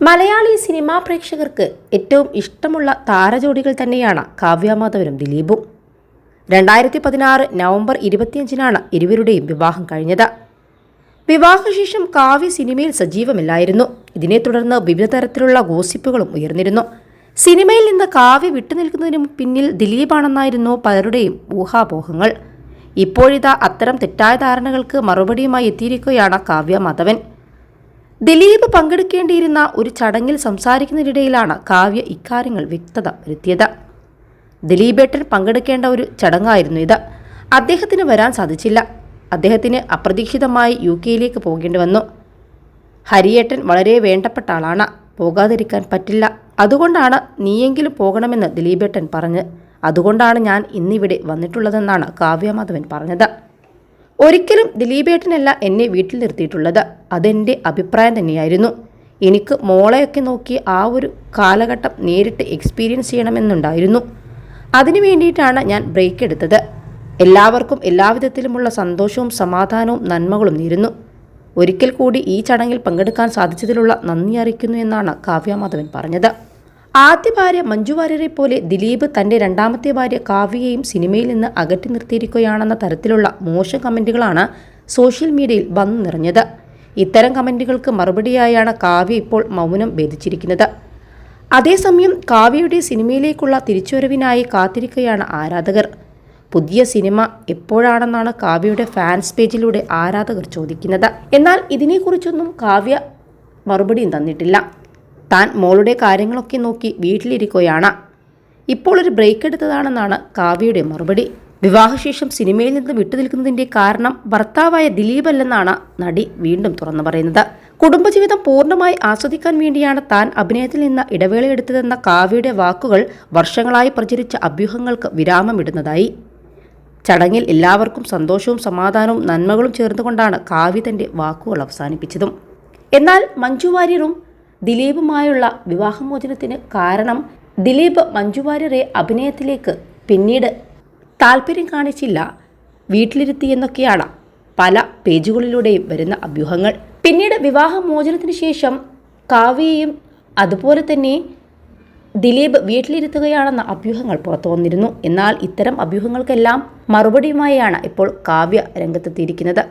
Malayali cinema പ്രേക്ഷകർക്ക് ഏറ്റവും ഇഷ്ടമുള്ള താരജോഡികൾ തന്നെയാണ് കാവ്യാമാധവനും ദിലീപും. രണ്ടായിരത്തി പതിനാറ് നവംബർ ഇരുപത്തിയഞ്ചിനാണ് ഇരുവരുടെയും വിവാഹം കഴിഞ്ഞത്. വിവാഹശേഷം കാവ്യ സിനിമയിൽ സജീവമില്ലായിരുന്നു. ഇതിനെ തുടർന്ന് വിവിധ തരത്തിലുള്ള ഗോസിപ്പുകളും ഉയർന്നിരുന്നു. സിനിമയിൽ നിന്ന് കാവ്യ വിട്ടുനിൽക്കുന്നതിന് പിന്നിൽ ദിലീപാണെന്നായിരുന്നു പലരുടെയും ഊഹാപോഹങ്ങൾ. ഇപ്പോഴിതാ അത്തരം തെറ്റായ ധാരണകൾക്ക് മറുപടിയുമായി എത്തിയിരിക്കുകയാണ് കാവ്യ മാധവൻ. ദിലീപ് പങ്കെടുക്കേണ്ടിയിരുന്ന ഒരു ചടങ്ങിൽ സംസാരിക്കുന്നതിനിടയിലാണ് കാവ്യ ഇക്കാര്യങ്ങൾ വ്യക്തത വരുത്തിയത്. ദിലീപേട്ടൻ പങ്കെടുക്കേണ്ട ഒരു ചടങ്ങായിരുന്നു ഇത്. അദ്ദേഹത്തിന് വരാൻ സാധിച്ചില്ല. അദ്ദേഹത്തിന് അപ്രതീക്ഷിതമായി യു കെയിലേക്ക് പോകേണ്ടി വന്നു. ഹരിയേട്ടൻ വളരെ വേണ്ടപ്പെട്ട ആളാണ്. പോകാതിരിക്കാൻ പറ്റില്ല. അതുകൊണ്ടാണ് നീയെങ്കിലും പോകണമെന്ന് ദിലീപേട്ടൻ പറഞ്ഞ്. അതുകൊണ്ടാണ് ഞാൻ ഇന്നിവിടെ വന്നിട്ടുള്ളതെന്നാണ് കാവ്യമാധവൻ പറഞ്ഞത്. ഒരിക്കലും ദിലീപേട്ടനല്ല എന്നെ വീട്ടിൽ നിർത്തിയിട്ടുള്ളത്. അതെന്റെ അഭിപ്രായം തന്നെയായിരുന്നു. എനിക്ക് മോളെയൊക്കെ നോക്കി ആ ഒരു കാലഘട്ടം നേരിട്ട് എക്സ്പീരിയൻസ് ചെയ്യണമെന്നുണ്ടായിരുന്നു. അതിനു വേണ്ടിയിട്ടാണ് ഞാൻ ബ്രേക്ക് എടുത്തത്. എല്ലാവർക്കും എല്ലാവിധത്തിലുമുള്ള സന്തോഷവും സമാധാനവും നന്മകളും നേരുന്നു. ഒരിക്കൽ കൂടി ഈ ചടങ്ങിൽ പങ്കെടുക്കാൻ സാധിച്ചതിലുള്ള നന്ദി അറിയിക്കുന്നു എന്നാണ് കാവ്യമാധവൻ പറഞ്ഞത്. ആദ്യ ഭാര്യ മഞ്ജു വാര്യരെ പോലെ ദിലീപ് തന്റെ രണ്ടാമത്തെ ഭാര്യ കാവ്യയെയും സിനിമയിൽ നിന്ന് അകറ്റി നിർത്തിയിരിക്കുകയാണെന്ന തരത്തിലുള്ള മോശം കമന്റുകളാണ് സോഷ്യൽ മീഡിയയിൽ വന്നു നിറഞ്ഞത്. ഇത്തരം കമന്റുകൾക്ക് മറുപടിയായാണ് കാവ്യ ഇപ്പോൾ മൗനം ഭേദിച്ചിരിക്കുന്നത്. അതേസമയം കാവ്യയുടെ സിനിമയിലേക്കുള്ള തിരിച്ചുവരവിനായി കാത്തിരിക്കുകയാണ് ആരാധകർ. പുതിയ സിനിമ എപ്പോഴാണെന്നാണ് കാവ്യയുടെ ഫാൻസ് പേജിലൂടെ ആരാധകർ ചോദിക്കുന്നത്. എന്നാൽ ഇതിനെക്കുറിച്ചൊന്നും കാവ്യ മറുപടിയും തന്നിട്ടില്ല. താൻ മോളുടെ കാര്യങ്ങളൊക്കെ നോക്കി വീട്ടിലിരിക്കുകയാണ്. ഇപ്പോൾ ഒരു ബ്രേക്ക് എടുത്തതാണെന്നാണ് കാവ്യയുടെ മറുപടി. വിവാഹശേഷം സിനിമയിൽ നിന്ന് വിട്ടുനിൽക്കുന്നതിന്റെ കാരണം ഭർത്താവായ ദിലീപ് അല്ലെന്നാണ് നടി വീണ്ടും തുറന്നു പറയുന്നത്. കുടുംബജീവിതം പൂർണമായി ആസ്വദിക്കാൻ വേണ്ടിയാണ് താൻ അഭിനയത്തിൽ നിന്ന് ഇടവേളയെടുത്തതെന്ന കാവ്യയുടെ വാക്കുകൾ വർഷങ്ങളായി പ്രചരിച്ച അഭ്യൂഹങ്ങൾക്ക് വിരാമമിടുന്നതായി. ചടങ്ങിൽ എല്ലാവർക്കും സന്തോഷവും സമാധാനവും നന്മകളും ചേർന്നുകൊണ്ടാണ് കാവ്യ തന്റെ വാക്കുകൾ അവസാനിപ്പിച്ചതും. എന്നാൽ മഞ്ജു വാര്യറും ദിലീപുമായുള്ള വിവാഹമോചനത്തിന് കാരണം ദിലീപ് മഞ്ജു വാര്യരെ അഭിനയത്തിലേക്ക് പിന്നീട് താല്പര്യം കാണിച്ചില്ല. വീട്ടിലിരുത്തി എന്നൊക്കെയാണ് പല പേജുകളിലൂടെയും വരുന്ന അഭ്യൂഹങ്ങൾ. പിന്നീട് വിവാഹമോചനത്തിന് ശേഷം കാവ്യയും അതുപോലെ തന്നെ ദിലീപ് വീട്ടിലിരുത്തുകയാണെന്ന അഭ്യൂഹങ്ങൾ പുറത്തു വന്നിരുന്നു. എന്നാൽ ഇത്തരം അഭ്യൂഹങ്ങൾക്കെല്ലാം മറുപടിയുമായാണ് ഇപ്പോൾ കാവ്യ രംഗത്തെത്തിയിരിക്കുന്നത്.